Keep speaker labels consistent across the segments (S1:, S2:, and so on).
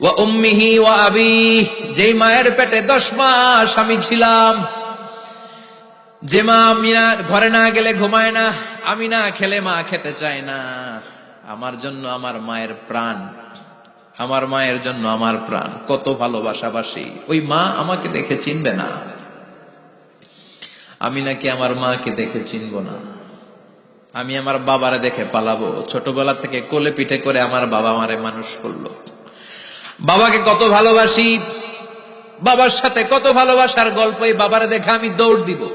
S1: ওয়া মায়ের পেটে দশ মাস আমি ছিলাম। যে মা ঘরে না গেলে ঘুমায় না, আমি না খেলে মা খেতে চায় না। আমার জন্য আমার মায়ের প্রাণ, আমার মায়ের জন্য আমার প্রাণ। কত ভালোবাসাবাসি। ওই মা আমাকে দেখে চিনবে না। আমি নাকি আমার মাকে দেখে চিনব না। আমি আমার বাবারে দেখে পালাবো। ছোটবেলা থেকে কোলে পিঠে করে আমার বাবা আমারে মানুষ করল। বাবাকে কত ভালোবাসি? বাবার সাথে কত ভালোবাসার গল্প এই বাবারে দেখে আমি দৌড় দিব।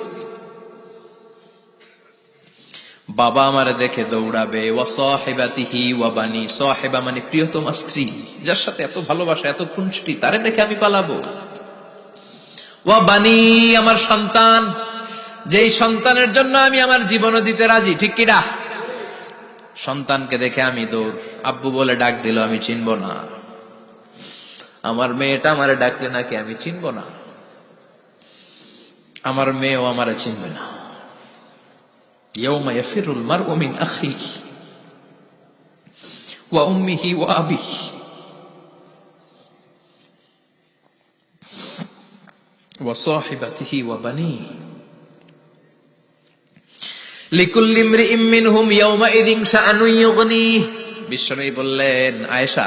S1: বাবা আমারে দেখে দৌড়াবে, ওয়া সাহেবাতিহি ওয়া বানি সাহেবা মানে প্রিয়তমা স্ত্রী, যার সাথে এত ভালোবাসা, এত খুনসুটি, তারে দেখে আমি পালাবো। ওয়া বানি আমার সন্তান, যেই সন্তানের জন্য আমি আমার জীবনও দিতে রাজি, ঠিক কিনা সন্তানকে দেখে আমি দৌড়, আব্বু বলে ডাক দিল, আমি চিনব না। আমার মেয়েটা আমারে ডাকলে নাকি আমি চিনব না আমার মেয়েও আমারে চিনবে না يوم يفر المرء من أخيه وأمه وأبيه وصاحبته وبنيه لكل امرئ منهم يومئذ شأن يغنيه বিশ্বনবী বললেন আয়েশা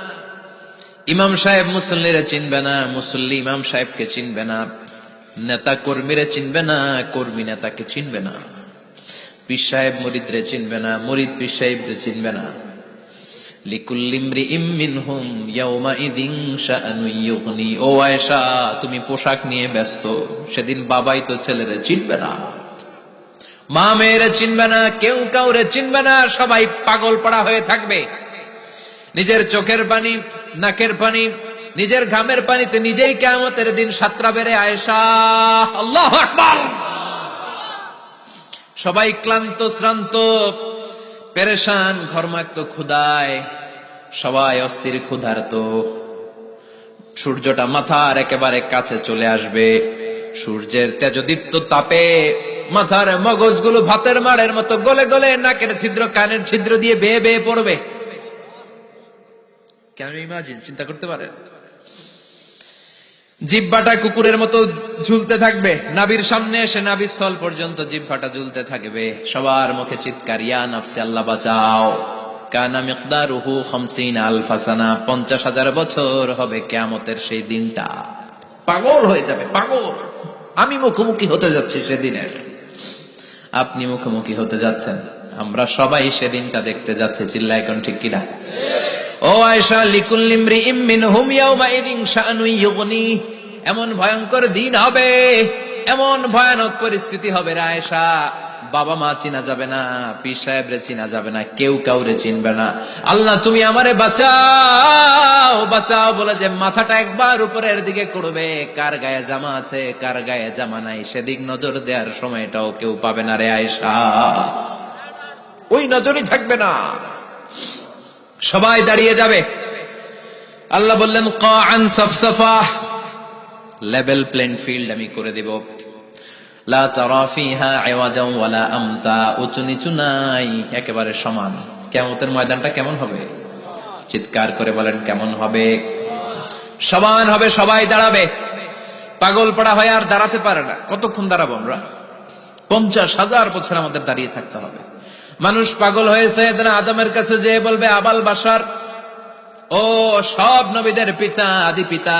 S1: ইমাম সাহেব মুসল্লিরা চিনবে না, মুসল্লি ইমাম সাহেবকে চিনবে না, নেতা কর্মীরা চিনবে না, কর্মী নেতাকে চিনবে না। পীর সাহেব মরিদরে চিনবে না, মরিদ পীর সাহেবরে চিনবে না। ও আয়েশা, তুমি পোশাক নিয়ে ব্যস্ত, সেদিন বাবাই তো ছেলেরে চিনবে না। মা মেয়েরে চিনবে না, কেউ কাউরে চিনবে না, সবাই পাগল পড়া হয়ে থাকবে। নিজের চোখের পানি নাকের পানি, নিজের ঘামের পানিতে নিজেই কেমতের দিন সাতরা বেড়ে আকবার। সবাই ক্লান্ত, শ্রান্ত, পেরেশান, ঘর্মাক্ত ক্ষুদায় সবাই অস্থির, ক্ষুধার্ত। সূর্যটা মাথার একেবারে কাছে চলে আসবে। সূর্যের তেজদীপ্ত তাপে মাথার মগজগুলো ভাতের মাড়ের মতো গলে গলে নাকের ছিদ্র, কানের ছিদ্র দিয়ে বেয়ে বেয়ে পড়বে। কেন ইমাজিন চিন্তা করতে পারেন জিব্বাটা কুকুরের মতো ঝুলতে থাকবে। নাবির সামনে এসে নাবি স্থল পর্যন্ত জিব্বাটা ঝুলতে থাকবে। সবার মুখে চিৎকার, ইয়া আল্লাহ বাঁচাও। কানা পঞ্চাশ হাজার বছর হবে কেয়ামতের সেই দিনটা। পাগল হয়ে যাবে, পাগল। আমি মুখোমুখি হতে যাচ্ছি সেদিনের। আপনি মুখোমুখি হতে যাচ্ছেন। আমরা সবাই সেদিনটা দেখতে যাচ্ছি। চিল্লা এখন ঠিক কিনা? ও আয়সা লিকুল্লিমরি ইমিন হুম ইয়াউমাইদিন শাআনু ইউগনি। এমন ভয়ঙ্কর দিন হবে, এমন ভয়ানক পরিস্থিতি হবে রে আয়েশা। বাবা মা চিনা যাবে না, পীর সাহেবরে চিনা যাবে না, কেউ কাউরে চিনবে না। আল্লাহ, তুমি আমারে বাঁচাও বাঁচাও বলে যে মাথাটা একবার উপরের দিকে করবে কার গায়ে জামা আছে, কার গায়ে জামা নাই, সেদিক নজর দেওয়ার সময়টাও কেউ পাবে না রে আয়েশা। ওই নজরই থাকবে না। সবাই দাঁড়িয়ে যাবে। আল্লাহ বললেন কান সফসফা। লেভেল প্লেন ফিল্ড আমি করে দেব। লা তারা ফিহা আওয়াজাও ওয়ালা আমতা, উঁচু নিচু নাই, একেবারে সমান। ময়দানটা কেমন হবে? চিৎকার করে বলেন, কেমন হবে? সমান হবে, সবাই দাঁড়াবে। হয় আর দাঁড়াতে পারে না। কতক্ষণ দাঁড়াবো আমরা? পঞ্চাশ হাজার বছর আমাদের দাঁড়িয়ে থাকতে হবে। মানুষ পাগল হয়েছে আদমের কাছে যে বলবে, আবাল বাসার। ও সব নবীদের পিতা, আদি পিতা,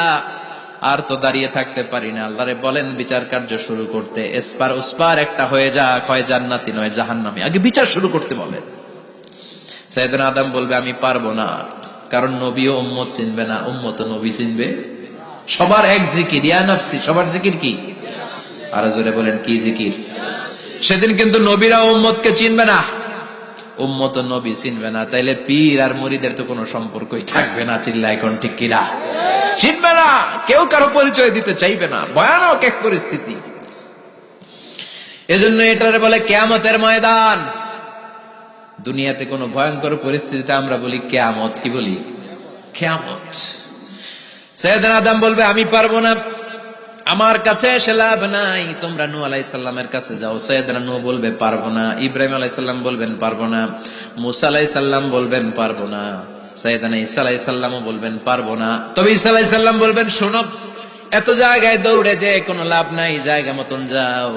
S1: আর তো দাঁড়িয়ে থাকতে পারি না। আল্লাহরে বলেন, বিচার কার্য শুরু করতে। এসপার উসপার একটা হয়ে যা কয় জান্নাতি নয় জাহান্নামি। আগে বিচার শুরু করতে বলেন সাইদিন আদম বলবে, আমি পারব না, কারণ নবীও উম্মত চিনবে না। উম্মত নবী চিনবে। সবার এক জিকির, ইয়া নফসি, সবার জিকির কি? আরও জোরে বলেন, কি জিকির? সেদিন কিন্তু নবীরা উম্মতকে চিনবে না। উম্মত নবী চিনবে না। তাইলে পীর আর মরিদের তো কোনো সম্পর্কই থাকবে না চিল্লা এখন ঠিক কিরা চিনবে না, কেউ কারও পরিচয় দিতে চাইবে না। ভয়ানক এক পরিস্থিতি। এজন্য এটারে বলে কেয়ামতের ময়দান। দুনিয়াতে কোনো ভয়ঙ্কর পরিস্থিতিতে আমরা বলি কেয়ামত, কি বলি? কেয়ামত। সৈয়দনা আদম বলবে, আমি পারব না। আমার কাছে এসে লাভ নাই। তোমরা নু আলাই সাল্লামের কাছে যাও। সৈয়দনা নু বলবে, পারব না। ইব্রাহিম আলাই সাল্লাম বলবেন, পারব না। মুসা আলাই সাল্লাম বলবেন, পারব না।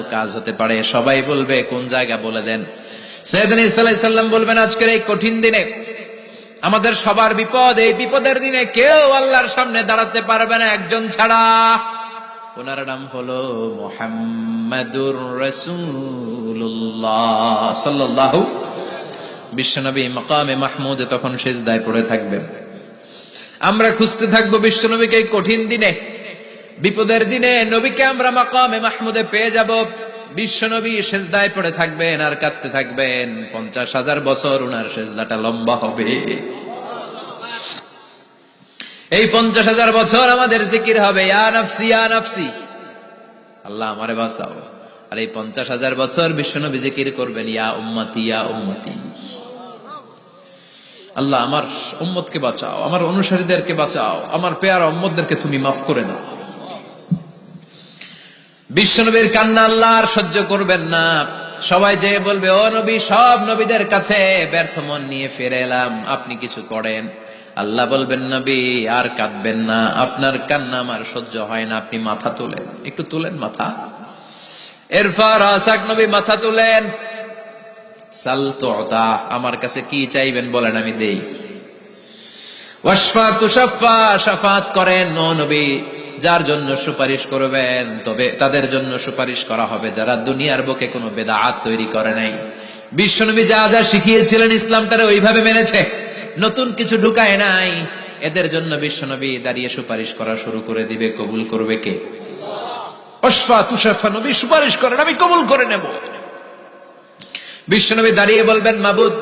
S1: কাজ হতে পারে। সবাই বলবে, কোন জায়গা বলে দেন? আজকের এই কঠিন দিনে আমাদের সবার বিপদ, এই বিপদের দিনে কেউ আল্লাহর সামনে দাঁড়াতে পারবে না একজন ছাড়া। ওনার নাম হলো মোহাম্মদুর রসুল্লাহ বিশ্বনবী মকামে মাহমুদে তখন সেজদায় পড়ে থাকবেন। আমরা খুঁজতে থাকব বিশ্বনবীকে কঠিন দিনে, বিপদের দিনে, নবীকে আমরা মাকামে মাহমুদে পেয়ে যাব। বিশ্বনবী শেষ সেজদায় পড়ে থাকবেন আর কাঁদতে থাকবেন। পঞ্চাশ হাজার বছর উনার সেজদাটা লম্বা হবে। এই পঞ্চাশ হাজার বছর আমাদের জিকির হবে। আল্লাহ আমারে বাঁচাও। আর এই পঞ্চাশ হাজার বছর বিশ্বনবী জিকির করবেন, ইয়া উম্মতি ইয়া উম্মতি। আল্লাহ আমার উম্মতকে বাঁচাও, আমার অনুসারীদেরকে বাঁচাও, আমার পেয়ার উম্মতদেরকে তুমি মাফ করে দাও। বিশ্বনবীর কান্না আল্লাহ আর সহ্য করবেন না। সবাই যে বলবে, ও নবী, সব নবীদের কাছে ব্যর্থ মন নিয়ে ফিরে এলাম। আপনি কিছু করেন। আল্লাহ বলবেন, নবী, আর কাঁদবেন না। আপনার কান্না আমার সহ্য হয় না। আপনি মাথা তোলেন। একটু তুলেন মাথা। এরপর আসাক নবী মাথা তুলেন। আমার কাছে কি চাইবেন বলেন আমি দেই। করেন যার জন্য সুপারিশ করবেন, তবে তাদের জন্য সুপারিশ করা হবে। যারা দুনিয়ার বুকে কোনো বেদাআত তৈরি করে নাই। বিশ্বনবী যা যা শিখিয়েছিলেন ইসলামটারে ওইভাবে মেনেছে। নতুন কিছু ঢুকায় নাই। এদের জন্য বিশ্বনবী দাঁড়িয়ে সুপারিশ করা শুরু করে দিবে। কবুল করবে কে? সুপারিশ করেন, আমি কবুল করে নেব। বিশ্বনবী দাঁড়িয়ে বলবেন, মাবুদ,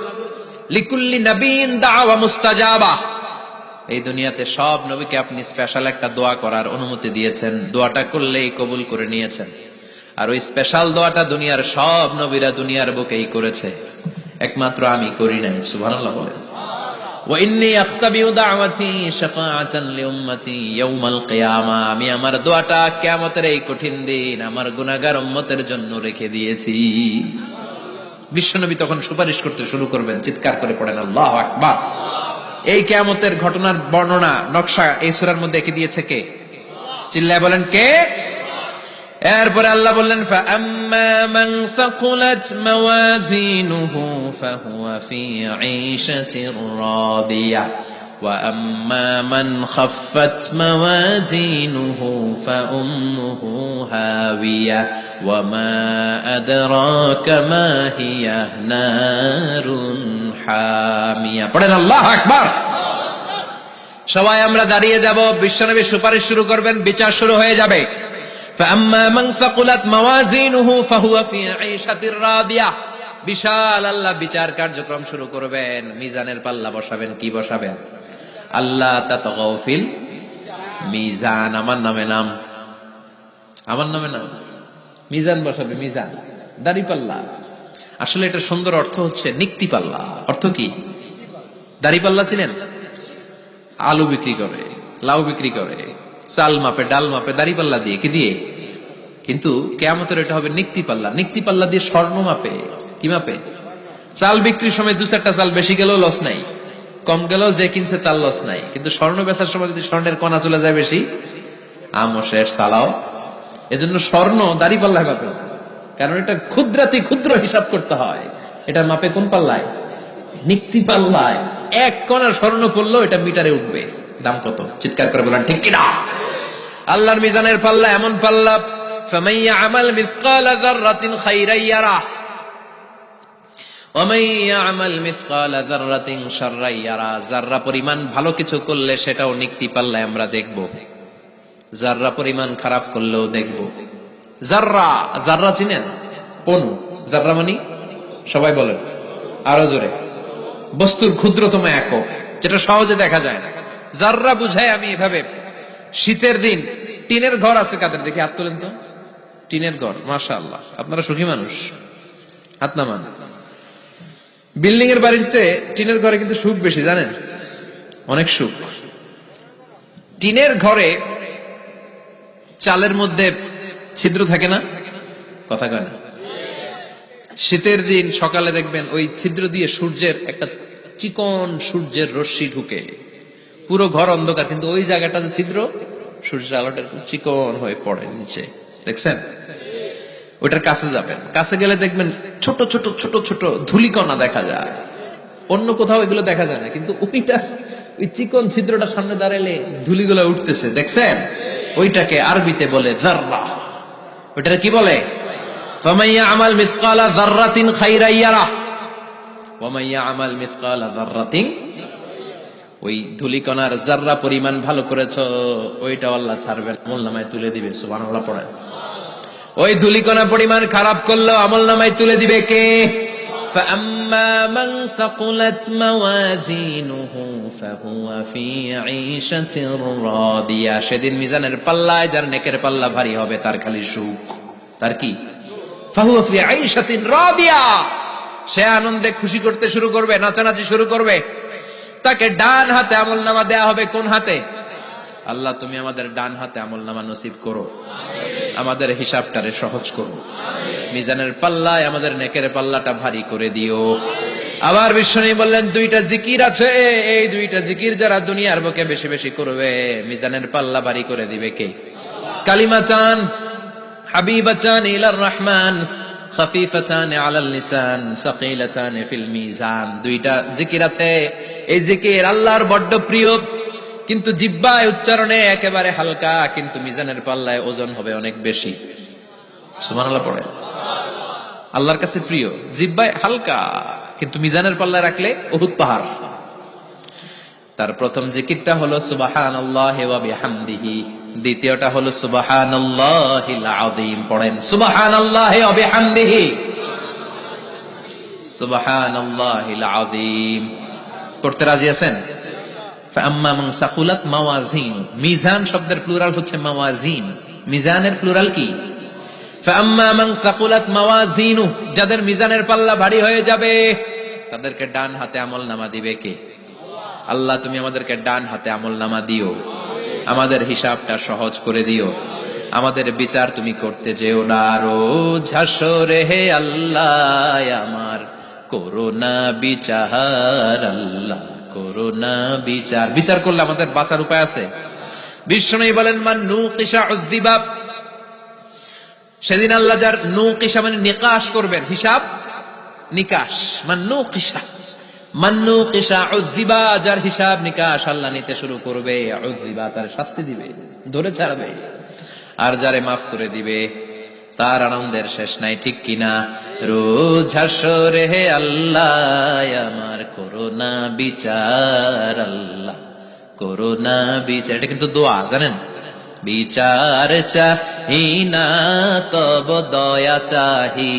S1: লিকুল্লি নবীন দাওয়া মুস্তাজাবা। এই দুনিয়াতে সব নবীকে আপনি স্পেশাল একটা দোয়া করার অনুমতি দিয়েছেন। দোয়াটা করলেই কবুল করে নিয়েছেন। আর ওই স্পেশাল দোয়াটা দুনিয়ার সব নবীরা দুনিয়ার বুকেই করেছে। একমাত্র আমি করি নাই, সুবহানাল্লাহ আমি আমার দোয়াটা কিয়ামতের এই কঠিন দিন আমার উম্মতের জন্য রেখে দিয়েছি। বিশ্বনবী তখন সুপারিশ করতে শুরু করবেন, চিৎকার করে পড়েন, আল্লাহু আকবার! এই কেয়ামতের ঘটনার বর্ণনা, নকশা এই সুরার মধ্যে এঁকে দিয়েছে কে? চিল্লায় বলেন, কে? এরপরে আল্লাহ বললেন পড়েন, আল্লাহ সবাই আমরা দাঁড়িয়ে যাব, বিশ্বনবী সুপারিশ শুরু করবেন, বিচার শুরু হয়ে যাবে। فأما من ثقلت موازينه فهو في عيشة راضية বিশাল আল্লাহ বিচার কার্যক্রম শুরু করবেন মিজানের পাল্লা বসাবেন কি বসাবেন আল্লাহ তাতগাউফিল মিজান আমার নামে নাম আমার নামে নাম মিজান বসাবে মিজান দাড়ি পাল্লা আসলে এটা সুন্দর অর্থ হচ্ছে নিক্তি পাল্লা অর্থ কি দাড়ি পাল্লা ছিলেন আলু বিক্রি করে লাউ বিক্রি করে চাল মাপে, ডাল মাপে, দাড়ি পাল্লা দিয়ে, কি দিয়ে? কিন্তু কেয়ামতের এটা হবে নিক্তি পাল্লা। নিক্তি পাল্লা দিয়ে স্বর্ণ মাপে। কি মাপে? চাল বিক্রির সময় দু চারটা চাল বেশি গেলেও লস নাই। কম গেলেও যে কিনছে তার লস নাই। কিন্তু স্বর্ণ বেচার সময় যদি স্বর্ণের কণা চলে যায় বেশি আমও শেষ চালাও। এজন্য স্বর্ণ দাড়ি পাল্লায় মাপে কারণ এটা ক্ষুদ্রাতি ক্ষুদ্র হিসাব করতে হয়। এটা মাপে কোন পাল্লায়? নিক্তি পাল্লায়। এক কণা স্বর্ণ পড়ল এটা মিটারে উঠবে। দাম কত? চিৎকার করে বললেন, ঠিক কিনা? আল্লাহর মিজানের পাল্লা এমন পাল্লা ফামাইয়া আমাল যাররাতিন ইয়ারা পরিমাণ ভালো কিছু করলে সেটাও আমরা দেখব। পরিমাণ খারাপ করলেও দেখব। যাররা যাররা চিনেন? অনু যাররা মানে? সবাই বলেন, আরও জোরে। বস্তুর ক্ষুদ্রতম একক, যেটা সহজে দেখা যায় না। জাররা বুঝায় আমি এভাবে, শীতের দিন, টিনের ঘর আছে কাদের? দেখি হাত তোলেন তো। টিনের ঘর মাশা আল্লাহ আপনারা সুখী মানুষ। হাত নামান। বিল্ডিং এর বাড়িতে টিনের ঘরে কিন্তু সুখ বেশি, জানেন? অনেক সুখ। টিনের ঘরে চালের মধ্যে ছিদ্র থাকে না? কথা কয় না। শীতের দিন সকালে দেখবেন ওই ছিদ্র দিয়ে সূর্যের একটা চিকন সূর্যের রশ্মি ঢুকে। পুরো ঘর অন্ধকার, কিন্তু ওই জায়গাটা যে ছিদ্র, সূর্যের আলোটা একটু চিকন হয়ে পড়ে নিচে। দেখছেন? ওটার কাছে যাবেন। কাছে গেলে দেখবেন ছোট ছোট ছোট ছোট ধুলিকণা দেখা যায়। অন্য কোথাও এগুলো দেখা যায় না, কিন্তু ওইটা, ওই চিকন ছিদ্রটা সামনে দাঁড়ালে ধুলিগুলো উঠতেছে। দেখছেন? ওইটাকে আরবিতে বলে জাররা ওইটার কি বলে? ফামাইয়া আমাল মিসকালা যাররাতিন খাইরান ইয়ারা ওয়ামাইয়া আমাল মিসকালা যাররাতিন ওই ধুলিকণার জাররা পরিমাণ ভালো করেছ ওইটা আল্লাহ ছাড়বেন আমল নামায় তুলে দিবে সুবহানাল্লাহ পড়েন ওই ধুলিকণা পরিমাণ খারাপ করলেও আমল নামায় তুলে দিবে কে فأما من ثقلت موازينه فهو في عيشة راضية সেদিন মিজানের পাল্লায় যার নেকের পাল্লা ভারী হবে তার খালি সুখ তার কি ফাহুয়া ফি আইশাতিন রাদিয়া সে আনন্দে খুশি করতে শুরু করবে নাচানাচি শুরু করবে তাকে ডান হাতে আমল নামা দেয়া হবে কোন হাতে? আল্লাহ, তুমি আমাদের ডান হাতে আমল নামা নসিব করো। আমাদের হিসাবটারে সহজ করো। মিজানের পাল্লায়, আমাদের নেকের পাল্লাটা ভারী করে দিও। আবার বিশ্বনী বললেন, দুইটা জিকির আছে, এই দুইটা জিকির যারা দুনিয়ার বুকে বেশি বেশি করবে, মিজানের পাল্লা ভারী করে দিবে কে? কালিমাতান হাবিবাতান ইলার রহমান দুইটা জিকির আছে। এই আল্লাহর বড্ড প্রিয়। কিন্তু জিব্বায় উচ্চারণে একেবারে হালকা, কিন্তু মিজানের পাল্লায় ওজন হবে অনেক বেশি। পড়ে। আল্লাহর কাছে প্রিয়। জিব্বায় হালকা, কিন্তু মিজানের পাল্লায় রাখলে অহুত পাহাড়। তার প্রথম জিকিরটা হলো সুবাহান আল্লাহ দ্বিতীয়টা হলো সুবাহান আযীম, পড়েন। সুবাহান বিহামদিহি। সুবাহান আযীম। পড়তে রাজি আছেন? যাদের মিজানের পাল্লা ভারী হয়ে যাবে, তাদেরকে ডান হাতে আমল নামা দিবে কে? আল্লাহ, তুমি আমাদেরকে ডান হাতে আমল নামা দিও। আমাদের হিসাবটা সহজ করে দিও। আমাদের বিচার তুমি করতে যেও না। রোজ হাসরে হে আল্লাহ, আমার করোনা বিচার, আল্লাহ করোনা বিচার। বিচার করলে আমাদের বাঁচার উপায় আছে? বিষ্ণু বলেন, মান নু কিসা উদ্দিবাব সেদিন আল্লাহ যার নু কিসা মানে নিকাশ করবেন, হিসাব নিকাশ। মান নু কিসা মান্নু উদ্দিবা যার হিসাব নিকাশ আল্লাহ নিতে শুরু করবে। উদ্দিবা তার শাস্তি দিবে, ধরে ছাড়বে। আর যারে মাফ করে দিবে, তার আনন্দের শেষ নাই, ঠিক কিনা? রোজ হাসরে হে আল্লাহ, আমার করোনা বিচার আল্লাহ, করোনা বিচার। এটা কিন্তু দোয়া, জানেন? বিচার চাহি না তব দয়া চাহি,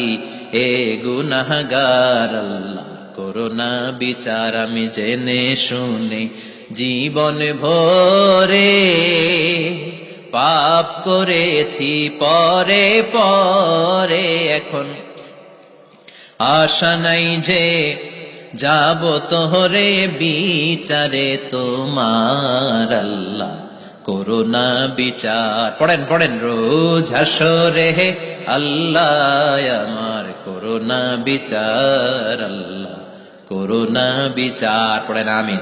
S1: হে গুনাহগার আল্লাহ। করোনা বিচার আমি জেনে শুনে জীবন ভরে পাপ করেছি পরে পরে এখন আশা নাই যে যাব তোহরে বিচারে তোমার আল্লাহ। করোনা বিচার। পড়েন পড়েন রোজ হাসরে আল্লাহ, আমার করোনা বিচার আল্লাহ। করুণা বিচার। পড়ে না, আমিন।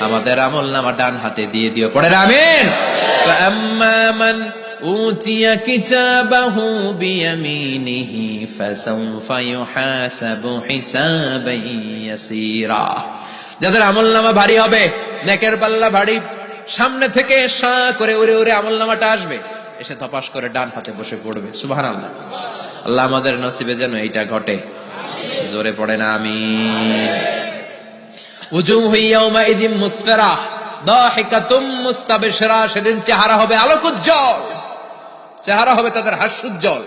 S1: আমাদের আমল নামা ডান হাতে দিয়ে দিও। পড়ে না, আমিন। আম্মামান উতিয়া কিতাবাহু বিয়ামিনিহি, ফাসাউফা ইউহাসাবু হিসাবান ইয়াসীরা। যাদের আমল নামা ভারী হবে, নেকের পাল্লা ভারী, সামনে থেকে সা করে উড়ে উড়ে আমল নামাটা আসবে, এসে তপাস করে ডান হাতে বসে পড়বে। সুবাহ আল্লাহ আমাদের নসিবে যেন এইটা ঘটে। জোরে পড়ে না আমি উজুহ ইয়াউমা ইদিম মুসফিরা সেদিন চেহারা হবে আলোকোজ্জ্বল। চেহারা হবে তাদের হাস্যোজ্জ্বল।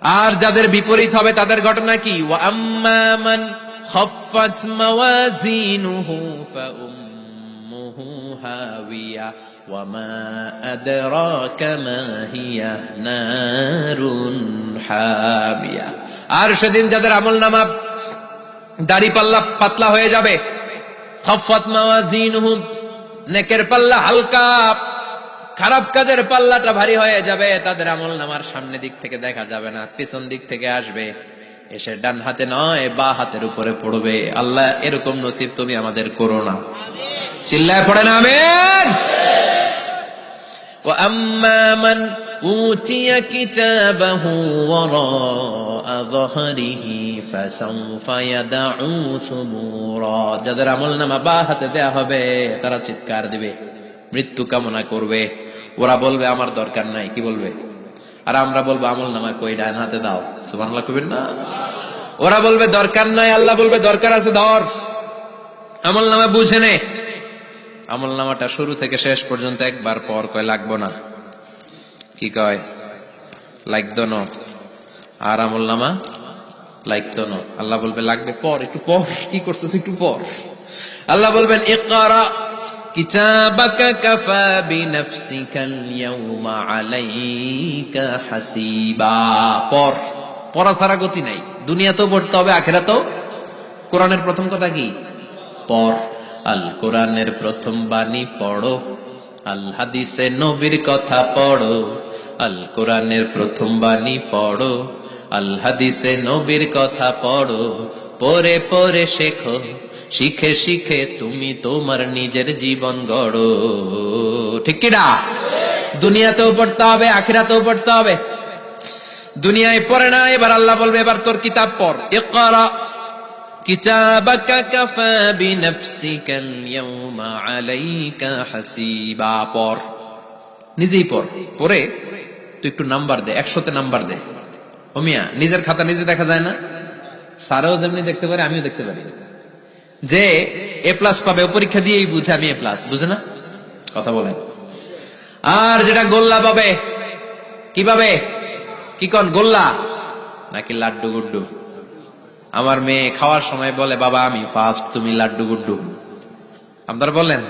S1: আর যাদের বিপরীত হবে তাদের ঘটনা কি? আম্মা وما أدراك ما هي نار حامية আর সেদিন যাদের আমল নামা দাড়ি পাল্লা পাতলা হয়ে যাবে খফাত মাওয়াজিনহুম নেকের পাল্লা হালকা খারাপ কাজের পাল্লাটা ভারী হয়ে যাবে তাদের আমল নামার সামনে দিক থেকে দেখা যাবে না পিছন দিক থেকে আসবে এসে ডান হাতে নয় বা হাতের উপরে পড়বে আল্লাহ এরকম নসিব তুমি আমাদের করো না চিল্লায় পড়ে না আমেন وأما من أوتي كتابه وراء ظهره فسوف يدعو ثبورا যাদের আমল নামা বা হাতে দেয়া হবে তারা চিৎকার দিবে মৃত্যু কামনা করবে ওরা বলবে আমার দরকার নাই কি বলবে আর আমরা বলবো আমল নামা কই ডান হাতে দাও সুবহানাল্লাহ কইবেন না ওরা বলবে দরকার নাই আল্লাহ বলবে দরকার আছে ধর আমল নামা বুঝে নে আমল নামাটা শুরু থেকে শেষ পর্যন্ত একবার পর কয়, লাগবো না। কি কয়, লাগতো ন। আর আমল নামা লাগতো না। আল্লাহ বলবে, লাগবে পর, একটু পর। কি করছিস একটু পর? আল্লাহ বলবেন, ইকরা কিতাবাকা কাফা বিনাফসিকাল ইয়াউমা আলাইকা হাসিবা। পর পড়া ছাড়া গতি নাই। দুনিয়াতেও পড়তে হবে, আখেরাতেও? কোরআনের প্রথম কথা কি? পর। আল কোরআনের প্রথম বাণী পড়ো আল হাদিসে নবীর কথা পড়ো আল কোরআনের প্রথম বাণী পড়ো আল হাদিসে নবীর কথা পড়ো পরে পরে শেখো, শিখে শিখে তুমি তোমার নিজের জীবন গড়ো। ঠিক কিনা দুনিয়াতেও পড়তে হবে, আখিরাতেও পড়তে হবে। দুনিয়ায় পড়ে না, এবার আল্লাহ বলবে, এবার তোর কিতাব পড়। ইকরা কিতাবাকা কাফা বিনাফসিকাল ইয়াউমা আলাইকা হাসিবা। পর নিজেই পর পরে তুই একটু নাম্বার দে, একশোতে নাম্বার দে। অমিয়া নিজের খাতা নিজে দেখা যায় না? স্যারও যেমনি দেখতে পারে, আমিও দেখতে পারি। যে এ প্লাস পাবে পরীক্ষা দিয়েই বুঝে আমি এ প্লাস বুঝে না? কথা বলেন। আর যেটা গোল্লা পাবে, কি পাবে? কি কন, গোল্লা? নাকি লাড্ডু গুড্ডু? আমার মেয়ে খাওয়ার সময় বলে, বাবা, আমি ফার্স্ট তুমি লাড্ডু গুড্ডু। আপনারা বলেন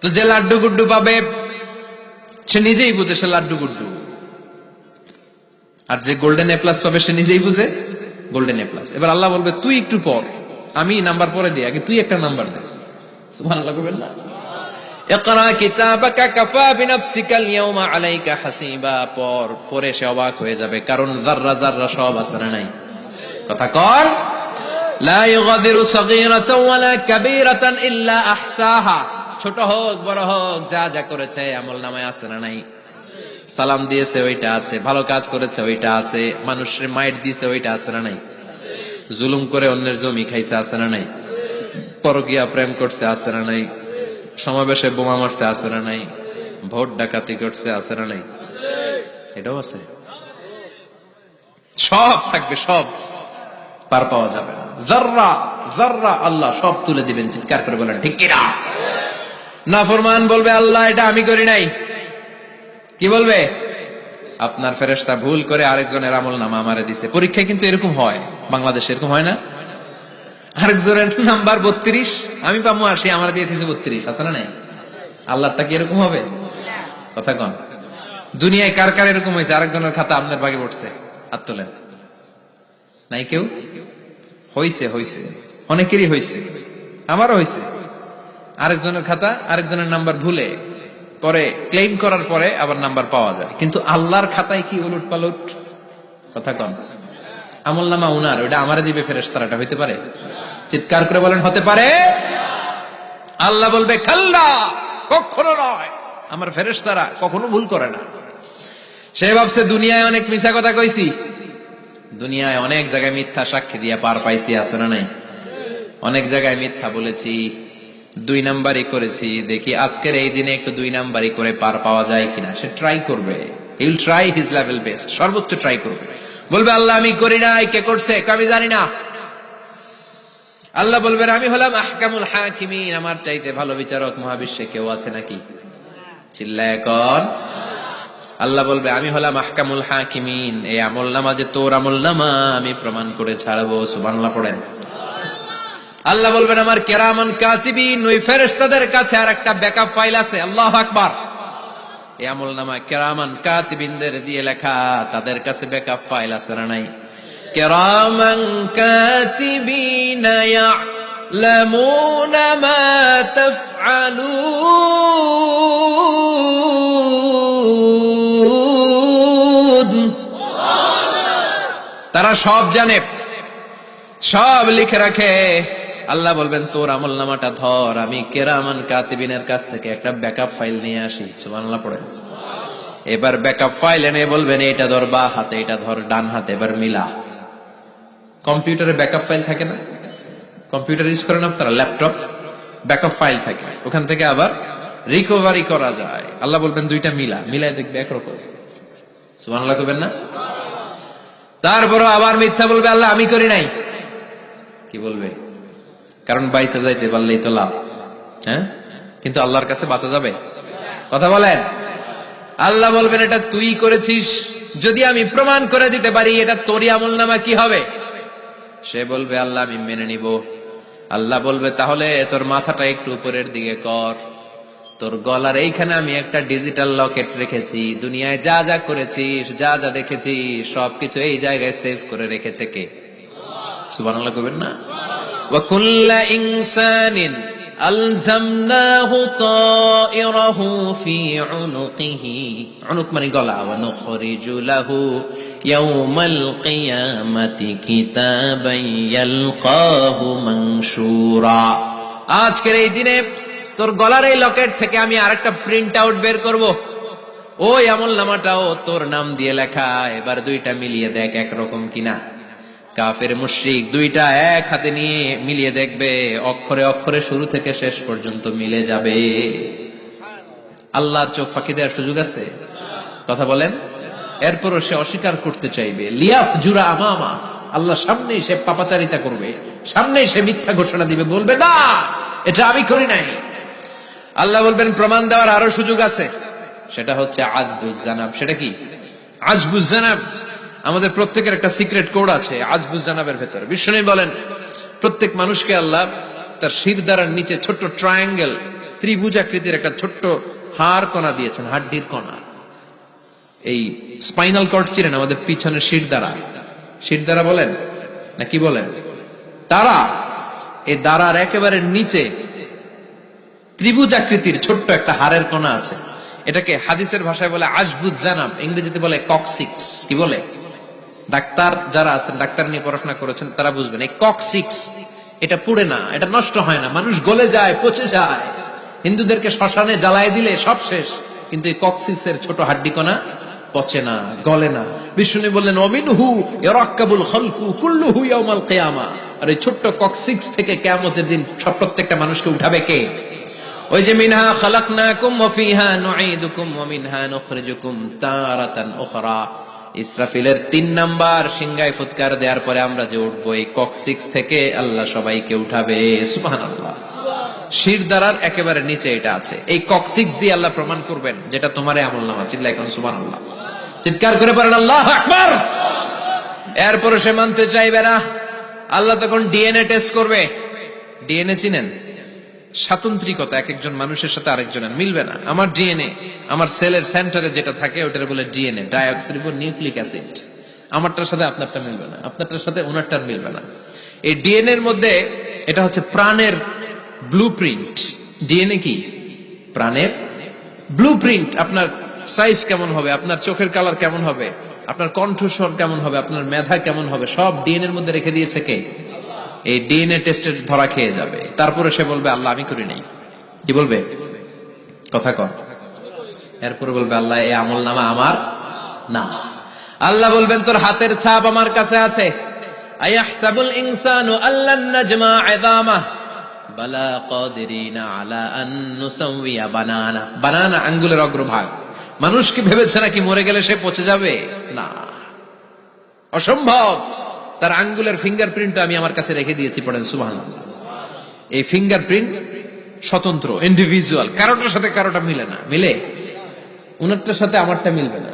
S1: তো যে লাড্ডু গুড্ডু পাবে, সে নিজেই বুঝে সে লাড্ডু গুড্ডু। আর যে গোল্ডেন এ প্লাস পাবে, সে নিজেই বুঝে গোল্ডেন এ প্লাস এবার আল্লাহ বলবে, তুই একটু পর আমি নাম্বার পরে দিই, আগে তুই একটা নাম্বার দে। পরে সে অবাক হয়ে যাবে, কারণ জাররা জাররা সব আসরা নাই? কথা আহসাহা। ছোট হোক, বড় হোক, যা যা করেছে, আমল নামায় আছে না নাই? সালাম দিয়েছে, ওইটা আছে। ভালো কাজ করেছে, ওইটা আছে। মানুষের মাইট দিয়েছে, ওইটা আছে না নাই? জুলুম করে অন্যের জমি খাইছে, আছে না নাই? পরকিয়া প্রেম করছে, আছে না নাই? সমাবেশে বোমা মারছে, আছে না নাই? ভোট ডাকাতি করছে, আছে না নাই? এটাও আছে। সব থাকবে, সব। পার পাওয়া যাবে না। জাররা জাররা আল্লাহ সব তুলে দিবেন, চিৎকার করে বলেন, ঠিক কিনা? নাফরমান বলবে, আল্লাহ, এটা আমি করি নাই। কি বলবে? আপনার ফেরেস্তা ভুল করে আরেকজনের আমল নামা আমারে দিছে। পরীক্ষায় কিন্তু এরকম হয়। বাংলাদেশে এরকম হয় না? আরেকজনের নাম্বার বত্রিশ, আমি পাবো আসি আমার দিয়ে দিয়েছে বত্রিশ, আছে না নাই? আল্লাহটা কি এরকম হবে? কথা কন। দুনিয়ায় কার কার এরকম হয়েছে? আরেকজনের খাতা আপনার বাগে পড়ছে। হাত তোলেন। নাই কেউ? হইছে হইছে। অনেকেরই হইছে। আমারও হইছে। আরেকজনের খাতা, আরেকজনের নাম্বার ভুলে পরে ক্লেম করার পরে আবার নাম্বার পাওয়া যায়। কিন্তু আল্লাহর খাতায় কি উলুট পালুট? কথা কন। আমল নামা উনার ওটা আমারে দিবে ফেরেস তারাটা হইতে পারে? চিৎকার করে বলেন, হতে পারে? আল্লাহ বলবে, খাল্লা কখনো নয়। আমার ফেরেস তারা কখনো ভুল করে না। সে ভাবছে, দুনিয়ায় অনেক মিশা কথা কইছি। দুনিয়ায় অনেক জায়গায় মিথ্যা সাক্ষী দিয়ে পার পাইছি, আছে না নাই? অনেক জায়গায় মিথ্যা বলেছি, দুই নাম্বারই করেছি, দেখি আজকের এই দিনে একটু দুই নাম্বারই করে পার পাওয়া যায় কিনা, সে ট্রাই করবে। He'll try his level best সর্বোচ্চ ট্রাই করবে। বলবে, আল্লাহ, আমি করি নাই, কে করছে? আমি জানি না। আল্লাহ বলবেন, আমি হলাম আহকামুল হাকিমিন, আমার চাইতে ভালো বিচারক মহাবিশ্বে কেউ আছে নাকি? চিল্লা এখন আল্লাহ বলবে, আমি হলাম আহকামুল হাকিমিন। এই আমল নামা যে তোর আমল নামা, আমি প্রমাণ করে ছাড়বো। সুবানলা পড়েন। আল্লাহ বলবেন, আমার কেরামান কাতিবিন, ওই ফেরেশতাদের কাছে আর একটা ব্যাকআপ ফাইল আছে। আল্লাহ আকবার। এই আমল নামা কেরামান কাতিবিনদের দিয়ে লেখা, তাদের কাছে ব্যাকআপ ফাইল আছে না নাই? কেরামান কাতিবিন يعلمون ما تفعلون তারা সব জানে সব লিখে রাখে আল্লাহ বলবেন তোর আমল নামাটা ধর আমি কেরামান কাতিবিনের কাছ থেকে একটা ব্যাকআপ ফাইল নিয়ে আসি সুবহানাল্লাহ পড়ে এবার ব্যাকআপ ফাইল এনে বলবেন এটা ধর বা হাতে এটা ধর ডান হাতে এবার মিলা কম্পিউটারে ব্যাকআপ ফাইল থাকে না কম্পিউটার ইউজ করেন আপনারা ল্যাপটপ ব্যাকআপ ফাইল থাকে। ওখান থেকে আবার রিকভারি করা যায়। আল্লাহ বলবেন দুইটা মিলা, মিলায় দেখবে একরকম সুবহানাল্লাহ করবেন না? তারপরও আবার মিথ্যা বলবে, আল্লাহ আমি করি নাই। কি বলবে? কারণ বাইসে যাইতে পারলেই তো লাভ। হ্যাঁ? কিন্তু আল্লাহর কাছে বাঁচা যাবে? কথা বলেন। আল্লাহ বলবেন, এটা তুই করেছিস, যদি আমি প্রমাণ করে দিতে পারি, এটা তোরই আমল নামা কি হবে? সে বলবে, আল্লাহ আমি মেনে নিব। আল্লাহ বলবে, তাহলে তোর মাথাটা একটু উপরের দিকে কর। তোর গলার এইখানে আমি একটা ডিজিটাল লকেট রেখেছি। দুনিয়ায় যা যা করেছিস, যা যা দেখেছিস, সবকিছু এই জায়গায় সেভ করে রেখেছে কে? সুবহানাল্লাহ কইবেন না? ওয়া কুল্লা ইনসানিন ইয়াউমাল কিয়ামাতি কিতাবান ইয়ালকাহু মানশুরা আজকের এই দিনে তোর গলার এই লকেট থেকে আমি আরেকটা প্রিন্ট আউট বের করব। ওই আমল নামাটাও তোর নাম দিয়ে লেখা, এবার দুইটা মিলিয়ে দেখ একরকম কিনা। কাফের মুশরিক দুইটা এক হাতে নিয়ে মিলিয়ে দেখবে, অক্ষরে অক্ষরে শুরু থেকে শেষ পর্যন্ত মিলে যাবে। আল্লাহর চোখ ফাঁকি দেওয়ার সুযোগ আছে? কথা বলেন। এরপরও সে অস্বীকার করতে চাইবে। লিয়াফ জুরা আমামা। আল্লাহ সামনেই সে পাপাচারিতা করবে। সামনেই সে মিথ্যা ঘোষণা দিবে। বলবে, না, এটা আমি করি নাই। আল্লাহ বলবেন, প্রমাণ দেওয়ার আরও সুযোগ আছে। সেটা হচ্ছে আজবুজানাব সেটা কি? আজবুজানাব আমাদের প্রত্যেকের একটা সিক্রেট কোড আছে আজবুজানাবের ভেতরে। বিষ্ণু বলেন, প্রত্যেক মানুষকে আল্লাহ তার শির দ্বারার নিচে ছোট্ট ট্রায়াঙ্গেল ত্রিভুজ আকৃতির একটা ছোট্ট হাড় কণা দিয়েছেন, হাড্ডির কণা। এই স্পাইনাল কর্ড চিনেন আমাদের পিছনে শির দ্বারা শির দ্বারা বলেন? না কি বলেন? তারা এই দ্বারার একেবারে নিচে ত্রিভুজ আকৃতির ছোট্ট একটা হাড়ের কণা আছে। এটাকে হাদিসের ভাষায় বলে আজবুজ জানাম, ইংরেজিতে বলে ককসিক্স। কি বলে? ডাক্তার যারা আছেন, ডাক্তার নিয়ে পড়াশোনা করেছেন, তারা বুঝবেন, এই ককসিক্স, এটা পুড়ে না, এটা নষ্ট হয় না, মানুষ গলে যায়, পচে যায়। হিন্দুদেরকে শ্মশানে জ্বালায় দিলে সব শেষ, কিন্তু এই ককসিক্সের ছোট হাড্ডি কণা পচে না, গলে না। বিষ্ণু বললেন অমিন হু অমিনহু ইয়ারাক্কাবুল খলকু কুল্লুহু ইয়াউমাল কিয়ামা। আর এই ছোট্ট ককসিক্স থেকে কিয়ামতের দিন সব প্রত্যেকটা মানুষকে উঠাবে কে? ওই যে, মিনহা খালাকনাকুম ওয়া নুঈদুকুম ওয়া মিনহা নুখরিজুকুম তারাতান উখরা। ইসরাফিলের তিন নাম্বার সিংগায় ফুৎকার দেওয়ার পরে আমরা যে উঠবো, এই ককসিক্স থেকে আল্লাহ সবাইকে উঠাবে, সুবহানাল্লাহ। শির দ্বারার একেবারে নিচে এটা আছে। এই ককসিক্স দিয়ে আল্লাহ প্রমাণ করবেন, যেটা তোমার আমল নামা। চিল্লা এখন সুবহানাল্লাহ। চিৎকার করে পারেন আল্লাহ আকবার! এরপরে সে মানতে চাইবে না। আল্লাহ তখন ডিএনএ টেস্ট করবে। ডিএনএ চিনেন? স্বাতন্ত্রিকতা এক একজন মানুষের সাথে আরেকজনের মিলবে না। আমার ডিএনএ আমার সেলের সেন্টারে যেটা থাকে, ওটার বলে ডিএনএ ডাইঅক্সিরিবো নিউক্লিক অ্যাসিড। আমারটার সাথে আপনারটা মিলবে না। আপনারটার সাথে ওনারটার মিলবে না। এই ডিএনএ মধ্যে এটা হচ্ছে প্রাণের ব্লু প্রিন্ট ডিএনএ কি? প্রাণের ব্লু প্রিন্ট আপনার সাইজ কেমন হবে, আপনার চোখের কালার কেমন হবে, আপনার কণ্ঠস্বর কেমন হবে, আপনার মেধা কেমন হবে, সব ডিএনএ এর মধ্যে রেখে দিয়েছে কে? এই ডিএনএ টেস্টের ধরা খেয়ে যাবে। তারপরে সে বলবে, আল্লাহ, আমি করি নাই। কি বলবে? কথা কন। এরপরে বলবে, আল্লাহ, এই আমল নামা আমার না। আল্লাহ বলবেন, তোর হাতের ছাপ আমার কাছে আছে। আয়াহসাবুল ইযামা বানানা। আঙ্গুলের অগ্রভাগ। মানুষ কি ভেবেছে নাকি মরে গেলে সে পচে যাবে? না। অসম্ভব। তার আঙ্গুলের ফিঙ্গারপ্রিন্ট আমি আমার কাছে রেখে দিয়েছি, পড়েন সুবাহান এই ফিঙ্গারপ্রিন্ট স্বতন্ত্র ইন্ডিভিজুয়াল কারোটার সাথে কারোটা মিলে না। মিলে? উনারটার সাথে আমারটা মিলবে না।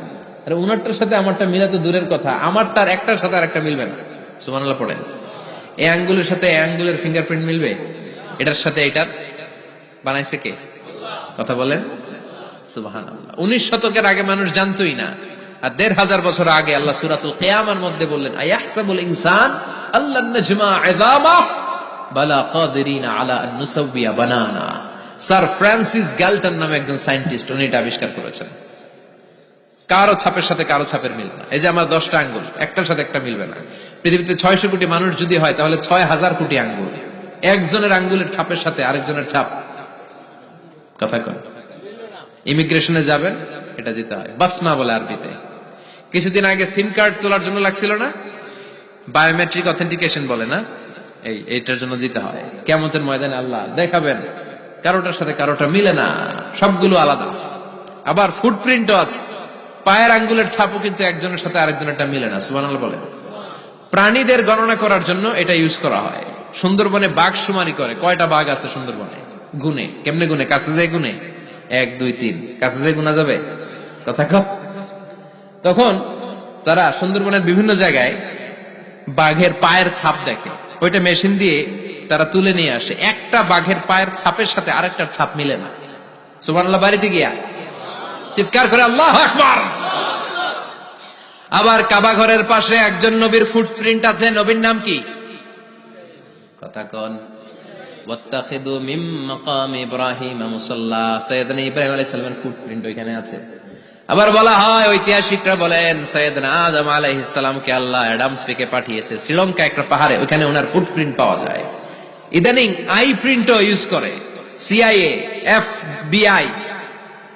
S1: আর উনারটার সাথে আমারটা মিলে তো দূরের কথা। আমার তার একটার সাথে আর একটা মিলবে না। সুবহানাল্লাহ, পড়েন। এই আঙ্গুলের সাথে এই আঙ্গুলের ফিঙ্গারপ্রিন্ট মিলবে? এটার সাথে এটার বানাইছে কে? কথা বলেন। সুবাহান উনিশ শতকের আগে মানুষ জানতোই না। আর দেড় হাজার বছর আগে আল্লাহ সুরাতুল কেয়ামার মধ্যে বললেন ইনসান আল্লাহ বালা কাদিরিনা আলা আন নুসাউবিয়া বানানা। স্যার ফ্রান্সিস গ্যালটন নামে একজন সায়েন্টিস্ট, উনি এটা আবিষ্কার করেছেন। কারও ছাপের সাথে কারও ছাপের মিল না। এই যে আমার দশটা আঙ্গুল, একটার সাথে একটা মিলবে না। পৃথিবীতে ছয়শো কোটি মানুষ যদি হয়, তাহলে ছয় হাজার কোটি আঙ্গুল। একজনের আঙ্গুলের ছাপের সাথে আরেকজনের ছাপ। কথা কন। ইমিগ্রেশনে যাবেন, এটা দিতে হয়। বাসমা বলে আরবিতে। কিছুদিন আগে সিম কার্ড তোলার জন্য লাগছিল না? বায়োমেট্রিক অথেন্টিকেশন বলে না? এই, এইটার জন্য দিতে হয়। কেমতের ময়দানে আল্লাহ দেখাবেন, কারোটার সাথে কারোটা মিলে না। সবগুলো আলাদা। আবার ফুটপ্রিন্টও আছে। পায়ের আঙ্গুলের ছাপও কিন্তু একজনের সাথে আরেকজনেরটা মিলে না। সুবান বলেন। প্রাণীদের গণনা করার জন্য এটা ইউজ করা হয়। সুন্দরবনে বাঘ সুমারি করে। কয়টা বাঘ আছে সুন্দরবনে? গুনে। কেমনে গুনে? কাছে যায় গুনে? এক, দুই, তিন। কাছে যায় গুনা যাবে? কথা কপ তখন তারা সুন্দরবনের বিভিন্ন জায়গায় বাঘের পায়ের ছাপ দেখে। ওইটা মেশিন দিয়ে তারা তুলে নিয়ে আসে। একটা বাঘের পায়ের ছাপের সাথে আরেকটার ছাপ মিলে না। সুবহানাল্লাহ, বাড়িতে গিয়া চিৎকার করে, আল্লাহ আকবার! আবার কাবা ঘরের পাশে একজন নবীর ফুটপ্রিন্ট আছে। নবীর নাম কি? কথা কন ওয়াত্তাখিদু মিম মাকাম ইব্রাহিম মুসাল্লা। সৈয়দনা ইব্রাহিম আলাইহিস সালামের ফুটপ্রিন্ট আছে। আবার বলা হয়, ঐতিহাসিকরা বলেন আদম আলাইহিস সালামকে আল্লাহ পাঠিয়েছে। শ্রীলঙ্কা একটা পাহাড়ে ওনার ফুটপ্রিন্ট পাওয়া যায়। ইদানিং আই প্রিন্টও ইউজ করে সিআইএ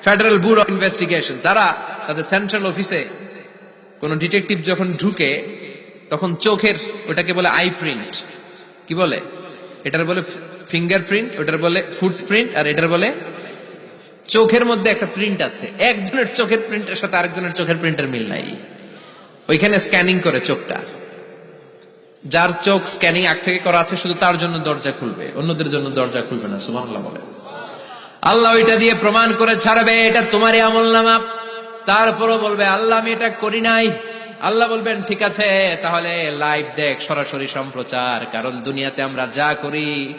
S1: ফেডারেল ব্যুরো ইনভেস্টিগেশন তারা তাদের সেন্ট্রাল অফিসে কোন ডিটেকটিভ যখন ঢুকে, তখন চোখের ওটাকে বলে আই প্রিন্ট কি বলে? এটার বলে ফিঙ্গারপ্রিন্ট ওটার বলে ফুটপ্রিন্ট আর এটার বলে চোখের মধ্যে একটা প্রিন্ট আছে। একজনের চোখের প্রিন্টের সাথে আরেকজনের চোখের প্রিন্টের মিল নাই। ওইখানে স্ক্যানিং করে চোখটা। যার চোখ স্ক্যানিং আগ থেকে করা আছে, শুধু তার জন্য দরজা খুলবে। অন্যদের জন্য দরজা খুলবে না, সুবহানাল্লাহ বলে। আল্লাহ ওইটা দিয়ে প্রমাণ করে ছাড়বে, এটা তোমারই আমল নামা। তারপরও বলবে, আল্লাহ আমি এটা করি নাই। আল্লাহ বলবেন, ঠিক আছে, তাহলে লাইভ দেখ, সরাসরি সম্প্রচার। কারণ দুনিয়াতে আমরা যা করি,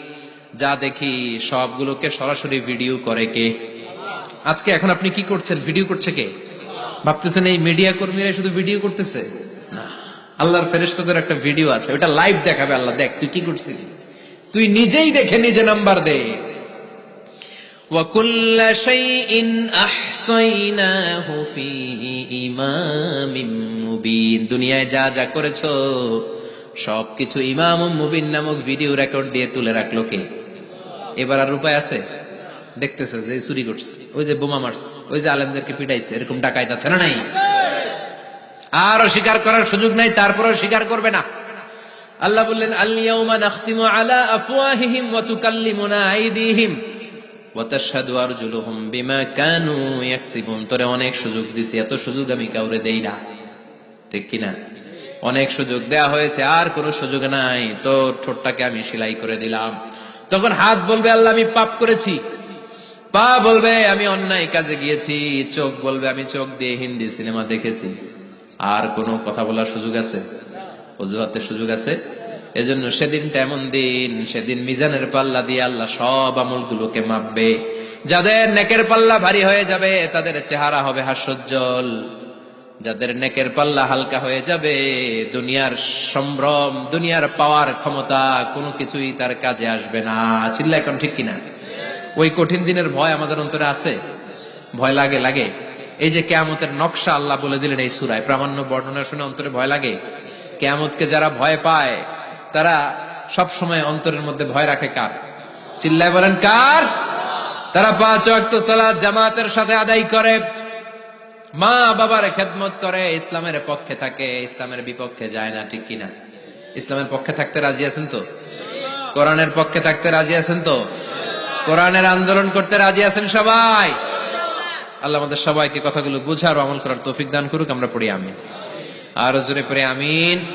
S1: যা দেখি, সবগুলোকে সরাসরি ভিডিও করে কে? আজকে এখন আপনি কি করছেন? ভিডিও করছে কে? ভাবতেছেন এই মিডিয়া কর্মীরা শুধু ভিডিও করতেছে? আল্লাহর ফেরেশতাদের একটা ভিডিও আছে, ওটা লাইভ দেখাবে আল্লাহ। দেখ, তুই কি করছিলি তুই নিজেই দেখে নিজে নাম্বার দে। وكل شيء أحصيناه في إمام মুবিন দুনিয়ায় যা যা করেছো সবকিছু ইমাম মুবিন নামক ভিডিও রেকর্ড দিয়ে তুলে রাখলো কে এবার আর উপায় আছে দেখতেছে যে চুরি করছে ওই যে বোমা মারছে ওই যে আলেমদেরকে পিটাইছে এরকম ডাকাইত আছে না নাই আর অস্বীকার করার সুযোগ নাই তারপরও স্বীকার করবে না আল্লাহ বললেন আল্লিয়াউমা নাখতিমু আলা আফওয়াহিহিম ওয়া তুকাল্লিমুনা আইদিহিম ওয়াতাশহাদু আরজুলুহুম বিমা কানু ইয়াকসিবুন তোরে অনেক সুযোগ দিছি, এত সুযোগ আমি কাউরে দেই না। ঠিক কিনা? অনেক সুযোগ দেয়া হয়েছে, আর কোনো সুযোগ নাই। তো ঠোঁটটাকে আমি সেলাই করে দিলাম। তখন হাত বলবে, আল্লাহ, আমি পাপ করেছি। পা বলবে, আমি অন্যায় কাজে গিয়েছি। চোখ বলবে, আমি চোখ দিয়ে হিন্দি সিনেমা দেখেছি। আর কোনো কথা বলার সুযোগ আছে? অজুহাতের সুযোগ আছে? এজন্য সেদিনটা এমন দিন, সেদিন মিজানের পাল্লা দিয়ে আল্লাহ সব আমলগুলোকে মাপবে। যাদের নেকের পাল্লা ভারী হয়ে যাবে, তাদের চেহারা হবে হাস্যোজ্জ্বল। যাদের নেকের পাল্লা হালকা হয়ে যাবে, দুনিয়ার সম্ভ্রম, দুনিয়ার পাওয়ার ক্ষমতা কোনো কিছুই তার কাজে আসবে না। চিল্লা এখন ঠিক কিনা? ওই কঠিন দিনের ভয় আমাদের অন্তরে আছে? ভয় লাগে লাগে। এই যে কেয়ামতের নকশা আল্লাহ বলে দিলেন এই সুরায়, প্রামাণ্য বর্ণনা শুনে অন্তরে ভয় লাগে? কেয়ামতকে যারা ভয় পায় তারা সব সময় অন্তরের মধ্যে ভয় রাখে কার? চিল্লায় বলেন, কার? তারা পাঁচ ওয়াক্ত সালাত জামাতের সাথে আদায় করে। মা বাবার খেদমত করে, ইসলামের পক্ষে থাকে, ইসলামের বিপক্ষে যায় না, ঠিক কিনা? ইসলামের পক্ষে থাকতে রাজি আছেন তো? কোরআনের পক্ষে থাকতে রাজি আছেন তো? কোরআনের আন্দোলন করতে রাজি আছেন সবাই? আল্লাহ আমাদের সবাইকে কথাগুলো বুঝার আমল করার তৌফিক দান করুক, আমরা পড়ি আমিন। আর জোরে পড়ে, আমিন।